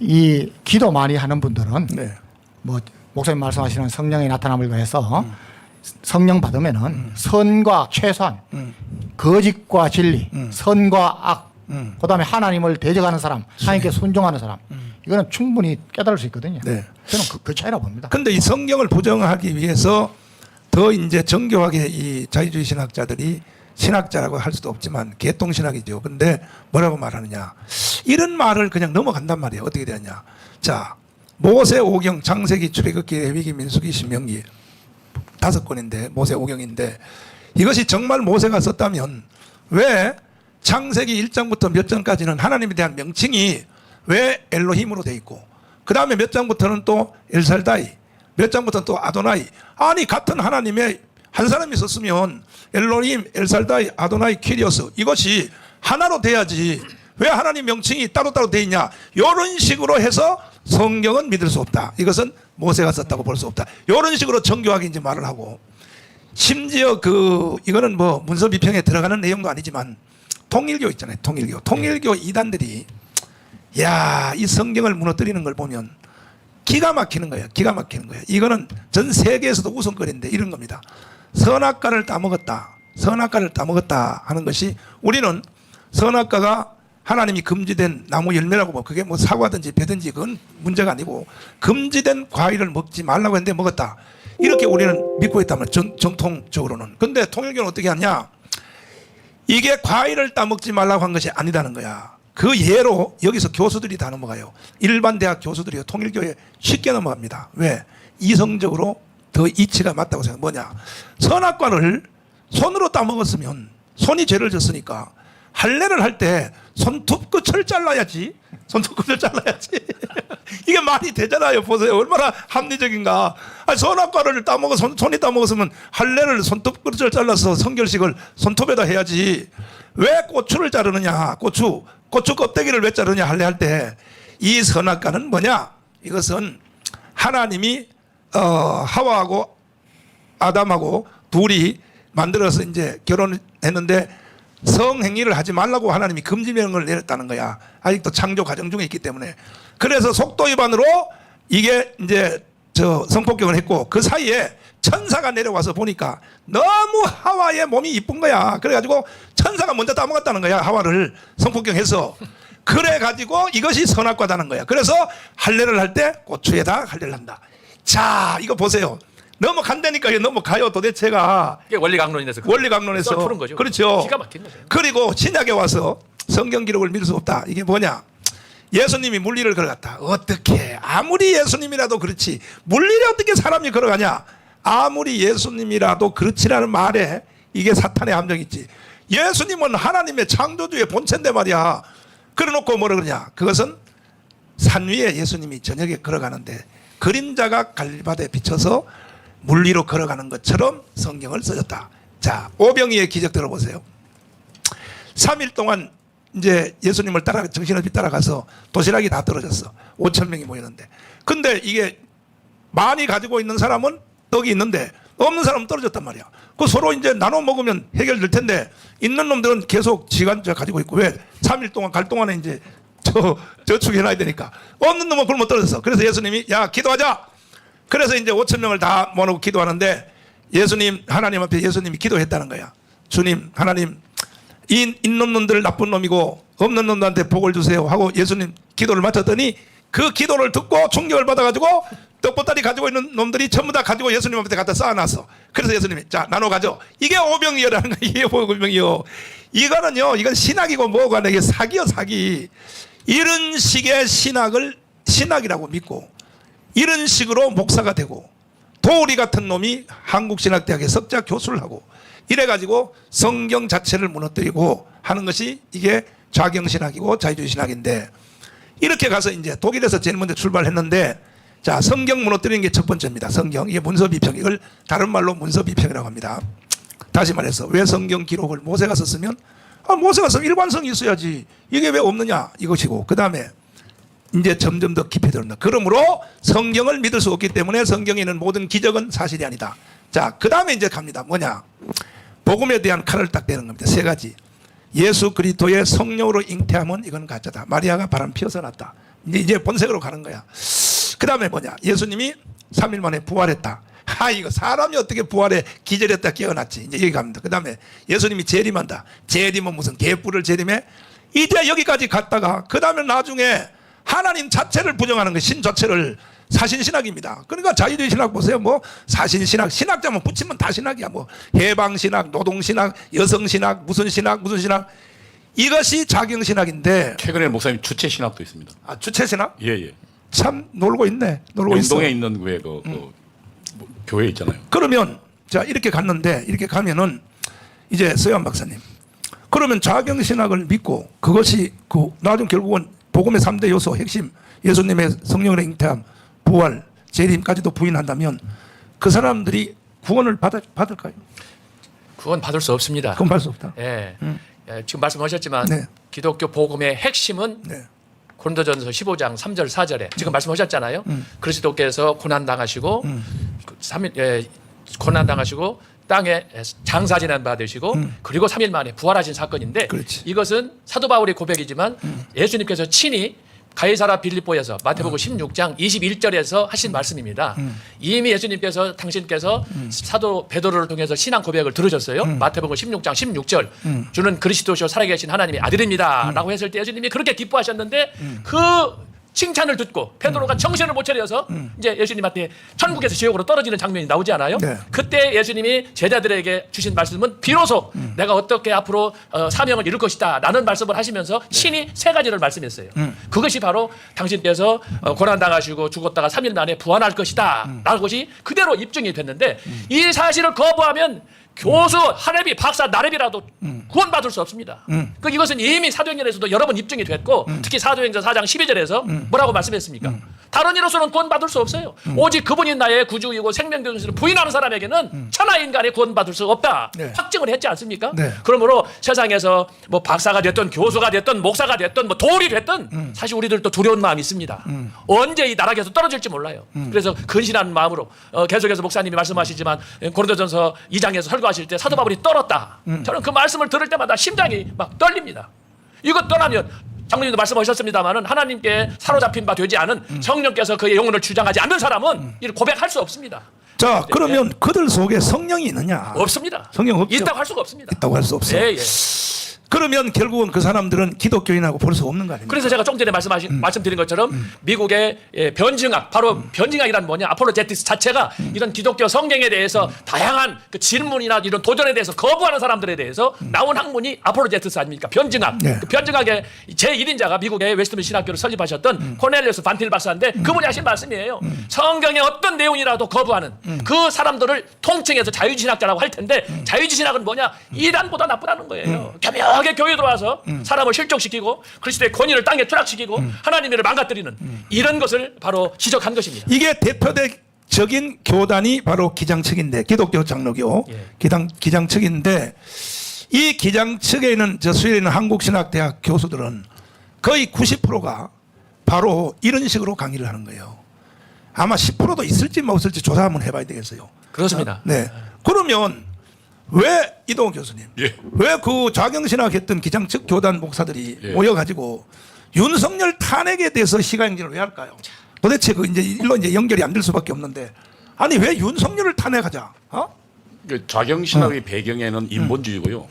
이 기도 많이 하는 분들은 네. 뭐 목사님 말씀하시는 성령의 나타남을 위해서 성령 받으면은 선과 최선, 음. 거짓과 진리, 선과 악, 음. 그다음에 하나님을 대적하는 사람, 하나님께 순종하는 사람, 이거는 충분히 깨달을 수 있거든요. 네. 저는 그, 그 차이라 봅니다. 근데 이 성경을 부정하기 위해서 더 이제 정교하게 이 자유주의 신학자들이 신학자라고 할 수도 없지만 개똥신학이죠. 근데 뭐라고 말하느냐. 이런 말을 그냥 넘어간단 말이에요. 어떻게 되느냐. 자, 모세 오경, 창세기, 출애굽기, 레위기, 민수기, 신명기 다섯 권인데 모세 오경인데 이것이 정말 모세가 썼다면 왜 창세기 1장부터 몇 장까지는 하나님에 대한 명칭이 왜 엘로힘으로 돼 있고 그 다음에 몇 장부터는 또 엘살다이 몇 장부터는 또 아도나이 아니 같은 하나님의 한 사람이 썼으면 엘로힘 엘살다이 아도나이 키리오스 이것이 하나로 돼야지 왜 하나님 명칭이 따로따로 돼 있냐 이런 식으로 해서 성경은 믿을 수 없다 이것은 모세가 썼다고 볼 수 없다 이런 식으로 정교하게 이제 말을 하고 심지어 그 이거는 뭐 문서 비평에 들어가는 내용도 아니지만 통일교 있잖아요. 통일교. 통일교 이단들이 야, 이 성경을 무너뜨리는 걸 보면 기가 막히는 거예요. 기가 막히는 거예요. 이거는 전 세계에서도 우선거리인데 이런 겁니다. 선악과를 따먹었다. 선악과를 따먹었다 하는 것이 우리는 선악과가 하나님이 금지된 나무 열매라고 뭐 그게 뭐 사과든지 배든지 그건 문제가 아니고 금지된 과일을 먹지 말라고 했는데 먹었다. 이렇게 우리는 믿고 있다면 정, 정통적으로는. 근데 통일교는 어떻게 하냐? 이게 과일을 따먹지 말라고 한 것이 아니다는 거야. 그 예로 여기서 교수들이 다 넘어가요. 일반 대학 교수들이 통일교에 쉽게 넘어갑니다. 왜? 이성적으로 더 이치가 맞다고 생각. 뭐냐? 선악과를 손으로 따먹었으면 손이 죄를 졌으니까 할례를 할 때 손톱 끝을 잘라야지. 손톱 끝을 잘라야지. 이게 말이 되잖아요. 보세요. 얼마나 합리적인가. 아니, 선악과를 따먹어, 손, 손이 따먹었으면 할례를 손톱 끝을 잘라서 성결식을 손톱에다 해야지. 왜 고추를 자르느냐. 고추. 고추 껍데기를 왜 자르냐. 할례 할 때. 이 선악과는 뭐냐. 이것은 하나님이, 어, 하와하고 아담하고 둘이 만들어서 이제 결혼했는데 성행위를 하지 말라고 하나님이 금지 명령을 내렸다는 거야. 아직도 창조 과정 중에 있기 때문에. 그래서 속도 위반으로 이게 이제 저 성폭격을 했고 그 사이에 천사가 내려와서 보니까 너무 하와의 몸이 이쁜 거야. 그래가지고 천사가 먼저 따먹었다는 거야. 하와를 성폭격해서. 그래가지고 이것이 선악과다는 거야. 그래서 할례를 할 때 고추에다 할례를 한다. 자, 이거 보세요. 넘어간다니까 넘어가요. 도대체가 이게 원리 강론에서 원리 강론에서 푸는 거죠. 그렇죠. 기가 막힌 거죠. 그리고 신약에 와서 성경 기록을 믿을 수 없다. 이게 뭐냐? 예수님이 물리를 걸어갔다. 어떻게? 아무리 예수님이라도 그렇지. 물리를 어떻게 사람이 걸어가냐? 아무리 예수님이라도 그렇지라는 말에 이게 사탄의 함정이 있지. 예수님은 하나님의 창조주의 본체인데 말이야. 그래 놓고 뭐라 그러냐? 그것은 산 위에 예수님이 저녁에 걸어가는데 그림자가 갈바다에 비쳐서 물리로 걸어가는 것처럼 성경을 써졌다. 자, 오병이의 기적 들어보세요. 3일 동안 이제 예수님을 따라 정신없이 따라가서 도시락이 다 떨어졌어. 5천 명이 모였는데. 근데 이게 많이 가지고 있는 사람은 떡이 있는데 없는 사람은 떨어졌단 말이야. 그 서로 이제 나눠 먹으면 해결될 텐데 있는 놈들은 계속 지간자 가지고 있고 왜 3일 동안 갈 동안에 이제 저 저축해 놔야 되니까 없는 놈은 굶어 떨어졌어. 그래서 예수님이 야 기도하자. 그래서 이제 5천 명을 다 모아놓고 기도하는데 예수님 하나님 앞에 예수님이 기도했다는 거야. 주님 하나님 이 있는 놈들 나쁜 놈이고 없는 놈들한테 복을 주세요 하고 예수님 기도를 마쳤더니 그 기도를 듣고 충격을 받아가지고 떡보따리 가지고 있는 놈들이 전부 다 가지고 예수님 앞에 갖다 쌓아놨어. 그래서 예수님이 자 나눠 가져. 이게 오병이어라는 거야. 이게 오병이요. 이거는요. 이건 신학이고 뭐고 아니라 이게 사기요 사기. 이런 식의 신학을 신학이라고 믿고 이런 식으로 목사가 되고 도우리 같은 놈이 한국신학대학에 석자 교수를 하고 이래가지고 성경 자체를 무너뜨리고 하는 것이 이게 좌경신학이고 자유주의 신학인데 이렇게 가서 이제 독일에서 제일 먼저 출발했는데 자 성경 무너뜨리는 게 첫 번째입니다. 성경 이게 문서 비평 이걸 다른 말로 문서 비평이라고 합니다. 다시 말해서 왜 성경 기록을 모세가 썼으면 아, 모세가 쓰면 일관성이 있어야지 이게 왜 없느냐 이것이고 그 다음에 이제 점점 더 깊이 들어온다. 그러므로 성경을 믿을 수 없기 때문에 성경에 있는 모든 기적은 사실이 아니다. 자, 그 다음에 이제 갑니다. 뭐냐? 복음에 대한 칼을 딱 대는 겁니다. 세 가지. 예수 그리스도의 성령으로 잉태함은 이건 가짜다. 마리아가 바람 피어서 났다. 이제 본색으로 가는 거야. 그 다음에 뭐냐? 예수님이 3일 만에 부활했다. 아 이거 사람이 어떻게 부활해 기절했다 깨어났지 이제 여기 갑니다. 그 다음에 예수님이 재림한다. 재림은 무슨 개뿔을 재림해? 이제 여기까지 갔다가 그 다음에 나중에 하나님 자체를 부정하는 거신 자체를 사신 신학입니다. 그러니까 자유주의 신학 보세요. 뭐 사신 신학, 신학자만 붙이면 다 신학이야. 뭐 해방 신학, 노동 신학, 여성 신학, 무슨 신학, 무슨 신학. 이것이 자경 신학인데 최근에 목사님 주체 신학도 있습니다. 아, 주체 신학 예, 예. 참 놀고 있네. 놀고 있어. 영동에 있는 왜 그, 그 뭐, 교회 있잖아요. 그러면 자 이렇게 갔는데 이렇게 가면은 이제 서현 박사님. 그러면 좌경 신학을 믿고 그것이 그 나중 결국은 복음의 3대 요소 핵심 예수님의 성령의 잉태함, 부활, 재림까지도 부인한다면 그 사람들이 구원을 받아, 받을까요? 구원 받을 수 없습니다. 그건 받을 수 없다. 예. 음. 예, 지금 말씀하셨지만 네. 기독교 복음의 핵심은 네. 고린도전서 15장 3절 4절에 지금 음. 말씀하셨잖아요. 음. 그리스도께서 고난 당하시고 음. 그 3일 예, 고난 당하시고 땅에 장사지난 받으시고 음. 그리고 3일 만에 부활하신 사건인데 그렇지. 이것은 사도 바울의 고백이지만 음. 예수님께서 친히 가이사라 빌립보에서 마태복음 음. 16장 21절에서 하신 음. 말씀입니다. 음. 이미 예수님께서 당신께서 음. 사도 베드로를 통해서 신앙 고백을 들으셨어요. 음. 마태복음 16장 16절 음. 주는 그리스도시오 살아계신 하나님의 아들입니다라고 음. 했을 때 예수님이 그렇게 기뻐하셨는데 음. 그 칭찬을 듣고 베드로가 정신을 못 차려서 이제 예수님한테 천국에서 지옥으로 떨어지는 장면이 나오지 않아요? 네. 그때 예수님이 제자들에게 주신 말씀은 비로소 내가 어떻게 앞으로 어, 사명을 이룰 것이다 라는 말씀을 하시면서 친히 세 가지를 말씀했어요. 그것이 바로 당신께서 어, 고난 당하시고 죽었다가 3일 만에 부활할 것이다 라는 것이 그대로 입증이 됐는데 이 사실을 거부하면 교수, 하랩이, 박사, 나랩이라도 구원받을 수 없습니다. 그 이것은 이미 사도행전에서도 여러 번 입증이 됐고 특히 사도행전 4장 12절에서 뭐라고 말씀했습니까? 다른 이로서는 구원받을 수 없어요. 오직 그분이 나의 구주이고 생명교수를 부인하는 사람에게는 천하 인간의 구원받을 수 없다. 네. 확증을 했지 않습니까? 네. 그러므로 세상에서 뭐 박사가 됐든 교수가 됐든 목사가 됐든 뭐 도울이 됐든 사실 우리들도 두려운 마음이 있습니다. 언제 이 나락에서 떨어질지 몰라요. 그래서 근신하는 마음으로 어, 계속해서 목사님이 말씀하시지만 고린도전서 2장에서 설교하실 때 사도 바울이 떨었다. 저는 그 말씀을 들을 때마다 심장이 막 떨립니다. 이거 떠나면 장로님도 말씀하셨습니다만은 하나님께 사로잡힌 바 되지 않은 성령께서 그의 영혼을 주장하지 않는 사람은 이를 고백할 수 없습니다. 자 그러면 그들 속에 성령이 있느냐? 없습니다. 성령 없죠. 있다고 할 수가 없습니다. 있다고 할 수 없어. 예, 예. 그러면 결국은 그 사람들은 기독교인하고 볼 수 없는 거 아닙니까? 그래서 제가 좀 전에 말씀하신 말씀드린 것처럼 미국의 예, 변증학 바로 변증학이란 뭐냐? 아폴로제티스 자체가 이런 기독교 성경에 대해서 다양한 그 질문이나 이런 도전에 대해서 거부하는 사람들에 대해서 나온 학문이 아폴로제티스 아닙니까? 변증학. 네. 그 변증학의 제 1인자가 미국의 웨스트민 신학교를 설립하셨던 코넬리우스 반틸 박사인데 그분이 하신 말씀이에요. 성경의 어떤 내용이라도 거부하는 그 사람들을 통칭해서 자유신학자라고 할 텐데 자유신학은 뭐냐? 이단보다 나쁘다는 거예요. 겸허 하게 교회 들어와서 사람을 실족시키고 그리스도의 권위를 땅에 추락시키고 하나님의 일을 망가뜨리는 이런 것을 바로 지적한 것입니다. 이게 대표적인 교단이 바로 기장측인데 기독교 장로교 예. 기장 기장측인데 이 기장측에 있는 저 수일에 있는 한국신학대학 교수들은 거의 90%가 바로 이런 식으로 강의를 하는 거예요. 아마 10%도 있을지 뭐 없을지 조사 한번 해봐야 되겠어요. 그렇습니다. 네. 그러면 왜 이동호 교수님, 예. 왜그 자경신학 했던 기장 측 교단 목사들이 예. 모여가지고 윤석열 탄핵에 대해서 시간행진을 왜 할까요? 도대체 그 이제 일로 이제 연결이 안 될 수밖에 없는데 아니 왜 윤석열을 탄핵하자? 어? 그 좌경신학의 배경에는 인본주의고요.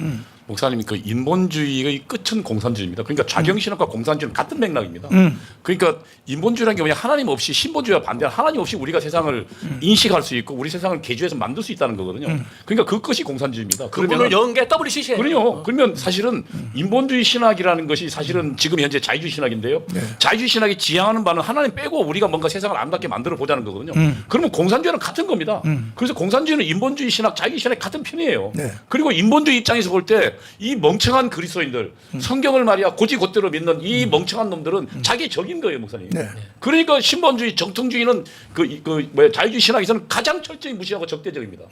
목사님 그 인본주의의 끝은 공산주의입니다. 그러니까 좌경신학과 공산주의는 같은 맥락입니다. 음. 그러니까 인본주의라는 게 뭐냐 하나님 없이 신본주의와 반대한 하나님 없이 우리가 세상을 인식할 수 있고 우리 세상을 개조해서 만들 수 있다는 거거든요. 그러니까 그 끝이 공산주의입니다. 그분을 연계 WCC에 그럼요. 그러면 사실은 인본주의 신학이라는 것이 사실은 지금 현재 자유주의 신학인데요. 자유주의 신학이 지향하는 바는 하나님 빼고 우리가 뭔가 세상을 아름답게 만들어 보자는 거거든요. 그러면 공산주의는 같은 겁니다. 그래서 공산주의는 인본주의 신학, 자유주의 신학 같은 편이에요. 네. 그리고 인본주의 입장에서 볼때 이 멍청한 그리스도인들, 성경을 말이야 고지곧대로 믿는 이 멍청한 놈들은 자기 적인 거예요, 목사님. 네. 그러니까 신본주의, 정통주의는 그, 이- 그 뭐야 자유주의 신학에서는 가장 철저히 무시하고 적대적입니다.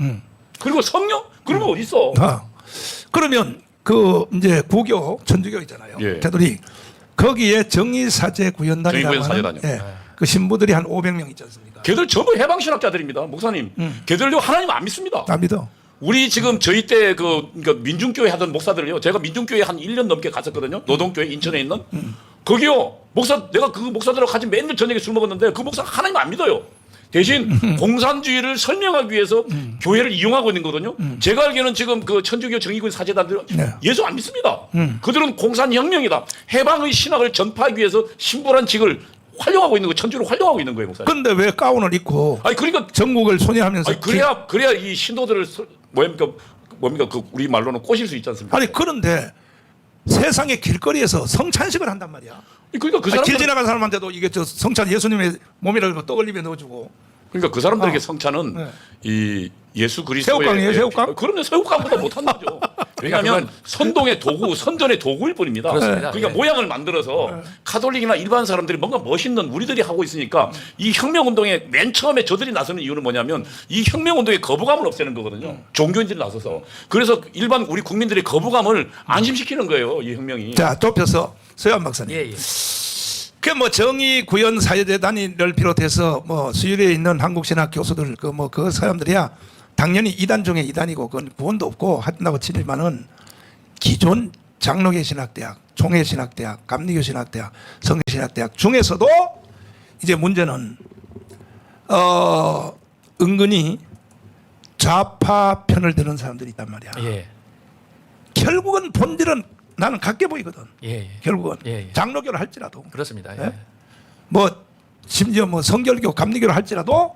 그리고 성령? 그런 거 어디 있어? 아, 그러면 그 이제 구교 천주교 있잖아요. 예. 걔들이 거기에 정의사제 구현단이라고 정의구현 하는 사제단이요. 예, 그 신부들이 한 500명 있지 않습니까? 걔들 전부 해방 신학자들입니다, 목사님. 걔들도 하나님 안 믿습니다. 안 믿어. 우리 지금 저희 때 그 민중교회 하던 목사들을요. 제가 민중교회 한 1년 넘게 갔었거든요. 노동교회 인천에 있는. 거기요. 목사 내가 그 목사들하고 같이 맨날 저녁에 술 먹었는데 그 목사 하나님 안 믿어요. 대신 공산주의를 설명하기 위해서 교회를 이용하고 있는 거거든요. 제가 알기로는 지금 그 천주교 정의군 사제단들은 네. 예수 안 믿습니다. 그들은 공산혁명이다. 해방의 신학을 전파하기 위해서 신부란 직을 활용하고 있는 거 천주를 활용하고 있는 거예요, 목사. 님 근데 왜 가운을 입고 아니 그러니까 전국을 손해하면서 아니 그래야 그래야 이 신도들을 서- 뭡니까 뭡니까 그 우리 말로는 꼬실 수 있지 않습니까? 아니 그런데 세상의 길거리에서 성찬식을 한단 말이야. 그러니까 그 아, 길 사람들 지나간 사람한테도 이게 저 성찬 예수님의 몸이라고 떡올림에 넣어주고 그러니까 그 사람들에게 어. 성찬은 네. 이 예수 그리스도의 새우깡이에요, 새우깡? 그럼요 새우깡보다 못한 거죠. 왜냐하면 그건- 선동의 도구, 선전의 도구일 뿐입니다. 그렇습니다. 그러니까 예. 모양을 만들어서 카톨릭이나 일반 사람들이 뭔가 멋있는 우리들이 하고 있으니까 이 혁명 운동에 맨 처음에 저들이 나서는 이유는 뭐냐면 이 혁명 운동의 거부감을 없애는 거거든요. 종교인들이 나서서 그래서 일반 우리 국민들의 거부감을 안심시키는 거예요. 이 혁명이. 자 좁혀서 서현 박사님. 예, 예. 그뭐 정의 구현 사회재단을 비롯해서 뭐 수율에 있는 한국신학 교수들 그 뭐그 사람들이야 당연히 이단 중에 이단이고 그건 구원도 없고 한다고 치지만은 기존 장로계 신학대학, 종회 신학대학, 감리교 신학대학, 성교 신학대학 중에서도 이제 문제는 어 은근히 좌파 편을 드는 사람들이 있단 말이야. 예. 결국은 본질은 나는 같게 보이거든. 예, 예. 결국은 예, 예. 장로교를 할지라도 그렇습니다. 예. 예? 뭐 심지어 뭐 성결교 감리교를 할지라도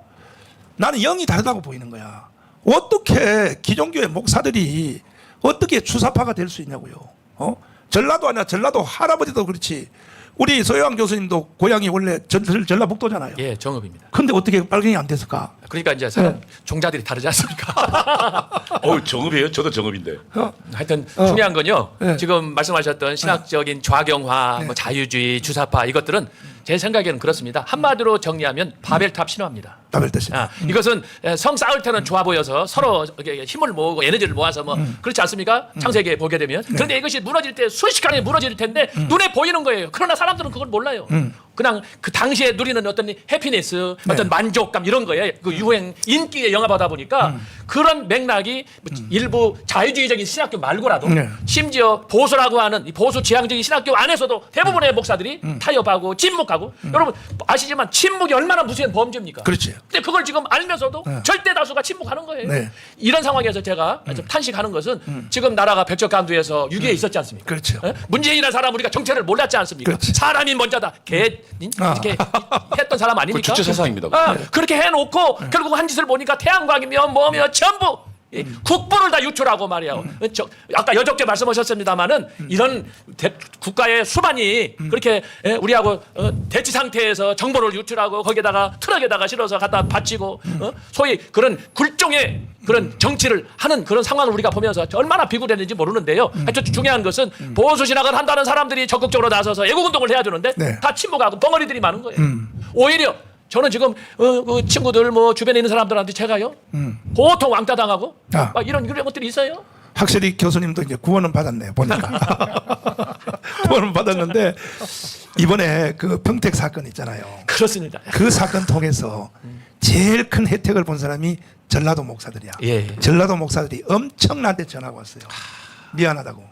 나는 영이 다르다고 보이는 거야. 어떻게 기존교회 목사들이 어떻게 주사파가 될 수 있냐고요. 어? 전라도 아니야. 전라도 할아버지도 그렇지. 우리 소요한 교수님도 고향이 원래 전, 전- 전라북도잖아요. 예, 정읍입니다. 근데 어떻게 빨갱이 안 됐을까? 그러니까 이제 사람 네. 종자들이 다르지 않습니까? 어우 정읍이에요. 저도 정읍인데. 어? 하여튼 어. 중요한 건요. 네. 지금 말씀하셨던 신학적인 좌경화, 뭐 자유주의, 주사파 이것들은 제 생각에는 그렇습니다. 한마디로 정리하면 바벨탑 신화입니다. 답을 뜻이. 아, 이것은 에, 성 싸울 때는 좋아 보여서 서로 힘을 모으고 에너지를 모아서 뭐 그렇지 않습니까? 창세기에 보게 되면. 그런데 이것이 무너질 때 순식간에 무너질 텐데 눈에 보이는 거예요. 그러나 사람들은 그걸 몰라요. 그냥 그 당시에 누리는 어떤 해피니스, 어떤 만족감 이런 거에 그 유행 인기에 영합하다 보니까 그런 맥락이 뭐 일부 자유주의적인 신학교 말고라도 네. 심지어 보수라고 하는 이 보수 지향적인 신학교 안에서도 대부분의 목사들이 타협하고 침묵하고 여러분 아시지만 침묵이 얼마나 무서운 범죄입니까? 그렇지. 근데 그걸 지금 알면서도 절대 다수가 침묵하는 거예요. 네. 이런 상황에서 제가 좀 탄식하는 것은 지금 나라가 백척간두에서 6.25에 있었지 않습니까? 그렇죠. 예? 문재인이라는 사람 우리가 정체를 몰랐지 않습니까? 그렇지. 사람이 먼저다. 개 아. 이렇게 했던 사람 아닙니까? 그 주체 사상입니다. 아, 그렇게 해놓고 결국 한 짓을 보니까 태양광이며 뭐며 전부 이 국부를 다 유출하고 말이야. 요 저, 아까 여적죄 말씀하셨습니다마는 이런 대- 국가의 수반이 그렇게 예, 우리하고 어, 대치 상태에서 정보를 유출하고 거기에다가 트럭에다가 실어서 갖다 바치고 어? 소위 그런 굴종의 그런 정치를 하는 그런 상황을 우리가 보면서 얼마나 비굴했는지 모르는데요. 하여튼 중요한 것은 보수 신학을 한다는 사람들이 적극적으로 나서서 애국 운동을 해야 되는데 네. 다 침묵하고 벙어리들이 많은 거예요. 오히려 저는 지금 어, 그 친구들 뭐 주변에 있는 사람들한테 제가요 보통 왕따 당하고 아. 막 이런 이런 것들이 있어요. 확실히 교수님도 이제 구원은 받았네요. 보니까 구원은 받았는데 이번에 그 평택 사건 있잖아요. 그렇습니다. 그 사건 통해서 제일 큰 혜택을 본 사람이 전라도 목사들이야. 예, 예. 전라도 목사들이 엄청 나한테 전화가 왔어요. 미안하다고.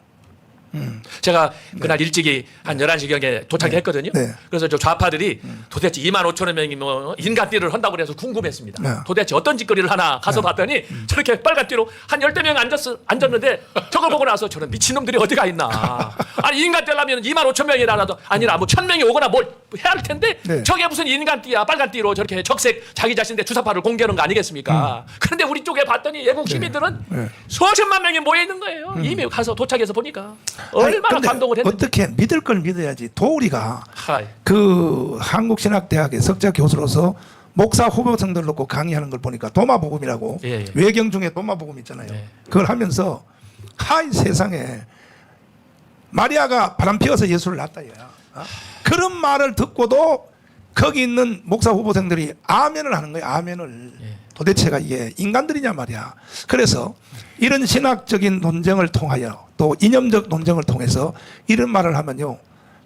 제가 그날 일찍이 한 11시경에 도착했거든요. 네. 그래서 저 좌파들이 도대체 2만 5천여 명이 뭐 인간띠를 한다고 그래서 궁금했습니다. 네. 도대체 어떤 짓거리를 하나 가서 봤더니 저렇게 빨간띠로 한 열대 명 앉았, 앉았는데 저걸 보고 나서 저는 미친놈들이 어디가 있나. 아니 인간띠라면 2만 5천 명이라도 아니라 뭐 천 명이 오거나 뭘 해야 할 텐데 네. 저게 무슨 인간띠야 빨간띠로 저렇게 적색 자기 자신의 주사파를 공개하는 거 아니겠습니까? 그런데 우리 쪽에 봤더니 외국 시민들은 네. 수천만 명이 모여 있는 거예요. 이미 가서 도착해서 보니까 얼마나 아니, 감동을 했는지. 어떻게 믿을 걸 믿어야지. 도우리가 하이. 그 한국신학대학의 석자 교수로서 목사 후보생들 놓고 강의하는 걸 보니까 도마복음이라고 예, 예. 외경 중에 도마복음 있잖아요. 네. 그걸 하면서 하이 세상에 마리아가 바람 피워서 예수를 낳았다 이거야. 어? 그런 말을 듣고도 거기 있는 목사 후보생들이 아멘을 하는 거야. 아멘을. 예. 도대체가 이게 인간들이냐 말이야. 그래서 이런 신학적인 논쟁을 통하여 또 이념적 논쟁을 통해서 이런 말을 하면요.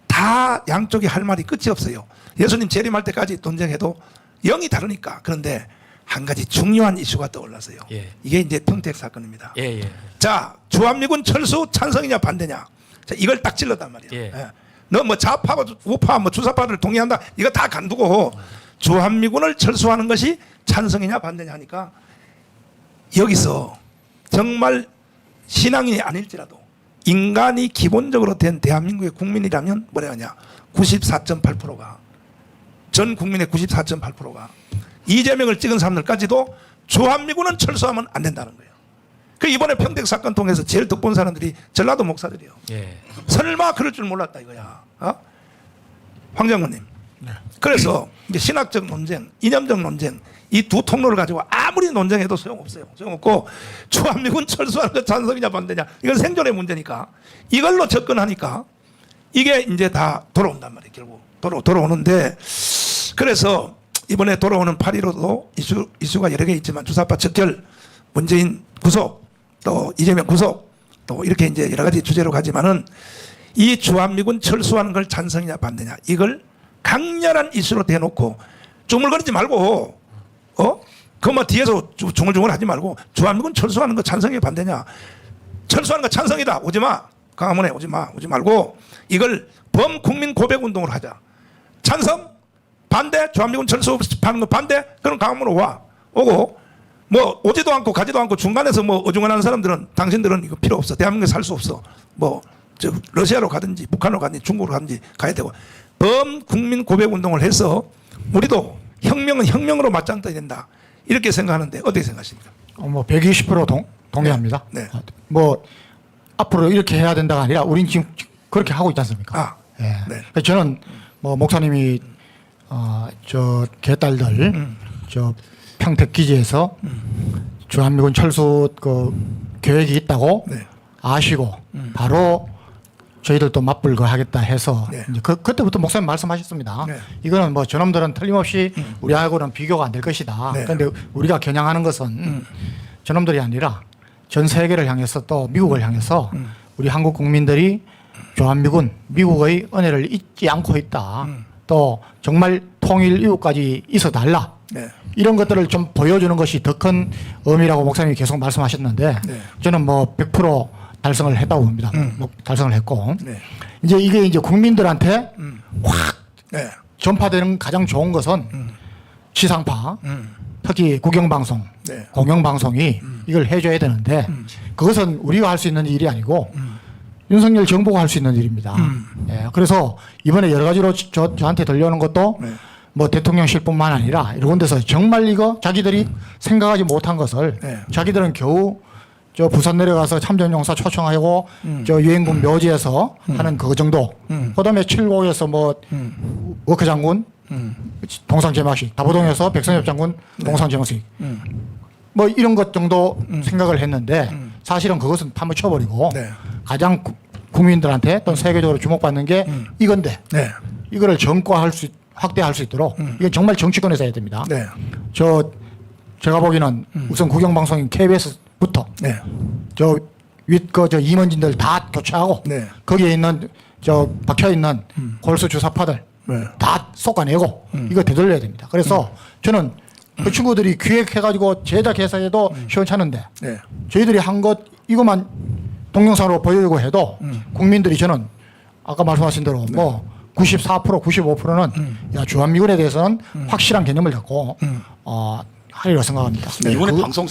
다 양쪽이 할 말이 끝이 없어요. 예수님 재림할 때까지 논쟁해도 영이 다르니까. 그런데 한 가지 중요한 이슈가 떠올랐어요. 예. 이게 이제 평택 사건입니다. 예, 예. 자, 주한미군 철수 찬성이냐 반대냐. 자, 이걸 딱 찔렀단 말이에요. 예. 예. 너뭐 좌파고 우파 뭐 주사파를 동의한다. 이거 다 간두고 주한미군을 철수하는 것이 찬성이냐 반대냐 하니까 여기서 정말 신앙인이 아닐지라도 인간이 기본적으로 된 대한민국의 국민이라면 뭐라 하냐 94.8%가 전 국민의 94.8%가 이재명을 찍은 사람들까지도 주한미군은 철수하면 안 된다는 거예요. 그 이번에 평택 사건 통해서 제일 덕본 사람들이 전라도 목사들이요. 예. 설마 그럴 줄 몰랐다 이거야. 어? 황 장관님. 그래서 이제 신학적 논쟁, 이념적 논쟁 이 두 통로를 가지고 아무리 논쟁해도 소용없어요. 소용없고 주한미군 철수하는 것 찬성이냐 반대냐 이건 생존의 문제니까 이걸로 접근하니까 이게 이제 다 돌아온단 말이에요. 결국 돌아 돌아오는데 그래서 이번에 돌아오는 8.15도 이슈, 이슈가 여러 개 있지만 주사파 척결, 문재인 구속, 또 이재명 구속, 또 이렇게 이제 여러 가지 주제로 가지만은 이 주한미군 철수하는 걸 찬성이냐 반대냐 이걸 강렬한 이슈로 대놓고 중물거리지 말고 어? 그뭐 뒤에서 주- 중얼중얼 하지 말고 주한미군 철수하는 거 찬성이냐 반대냐? 철수하는 거 찬성이다. 오지 마. 강화문에 오지 마. 오지 말고 이걸 범국민 고백 운동을 하자. 찬성? 반대? 주한미군 철수하는 거 반대? 그럼 강화문으로 와. 오고 뭐 오지도 않고 가지도 않고 중간에서 뭐 어중간한 사람들은 당신들은 이거 필요 없어. 대한민국에 살 수 없어. 뭐 저 러시아로 가든지 북한으로 가든지 중국으로 가든지 가야 되고 범국민 고백 운동을 해서 우리도 혁명은 혁명으로 맞짱 떠야 된다 이렇게 생각하는데 어떻게 생각하십니까? 어, 뭐120% 동, 동의합니다. 네. 어, 뭐 앞으로 이렇게 해야 된다가 아니라 우린 지금 그렇게 하고 있지 않습니까? 아, 예. 네. 그래서 저는 뭐 목사님이 어, 저 개딸들 음. 저 평택 기지에서 주한미군 철수 그 계획이 있다고 네. 아시고 바로 저희들도 맞불거 하겠다 해서 네. 이제 그, 그때부터 목사님 말씀하셨습니다. 네. 이거는 뭐 저놈들은 틀림없이 우리하고는 비교가 안 될 것이다. 네. 그런데 우리가 겨냥하는 것은 저놈들이 아니라 전 세계를 향해서 또 미국을 향해서 우리 한국 국민들이 주한미군 미국의 은혜를 잊지 않고 있다. 또 정말 통일 이후까지 있어 달라. 네. 이런 것들을 좀 보여주는 것이 더 큰 의미라고 목사님이 계속 말씀하셨는데 네. 저는 뭐 100% 달성을 했다고 봅니다. 뭐 달성을 했고 네. 이제 이게 이제 국민들한테 확 네. 전파되는 가장 좋은 것은 지상파, 특히 국영방송, 네. 공영방송이 이걸 해줘야 되는데 그것은 우리가 할 수 있는 일이 아니고 윤석열 정부가 할 수 있는 일입니다. 예, 그래서 이번에 여러 가지로 저, 저한테 들려오는 것도 네. 뭐 대통령실뿐만 아니라 이런 데서 정말 이거 자기들이 생각하지 못한 것을 네. 자기들은 겨우 저 부산 내려가서 참전용사 초청하고 음. 저 유엔군 묘지에서 하는 그 정도. 그다음에 칠곡에서 뭐 음. 워크 장군 동상 제막식, 다보동에서 백선엽 장군 네. 동상 제막식. 음. 뭐 이런 것 정도 생각을 했는데 사실은 그것은 파묻혀버리고 네. 가장 구- 국민들한테 또 세계적으로 주목받는 게 이건데 네. 이거를 정과할 수 있- 확대할 수 있도록 이건 정말 정치권에서 해야 됩니다. 네. 저 제가 보기에는 우선 국영방송인 KBS 부터 네. 저윗그저 임원진들 다 교체하고 네. 거기에 있는 저 박혀 있는 골수 주사파들 네. 다 쏟아내고 이거 되돌려야 됩니다. 그래서 저는 그 친구들이 기획해가지고 제작해서 해도 시원찮은데 네. 저희들이 한 것 이것만 동영상으로 보여주고 해도 국민들이 저는 아까 말씀하신 대로 뭐94% 95%는 야 주한미군에 대해서는 확실한 개념을 갖고 어 하리라 생각합니다. 이번에 그- 방송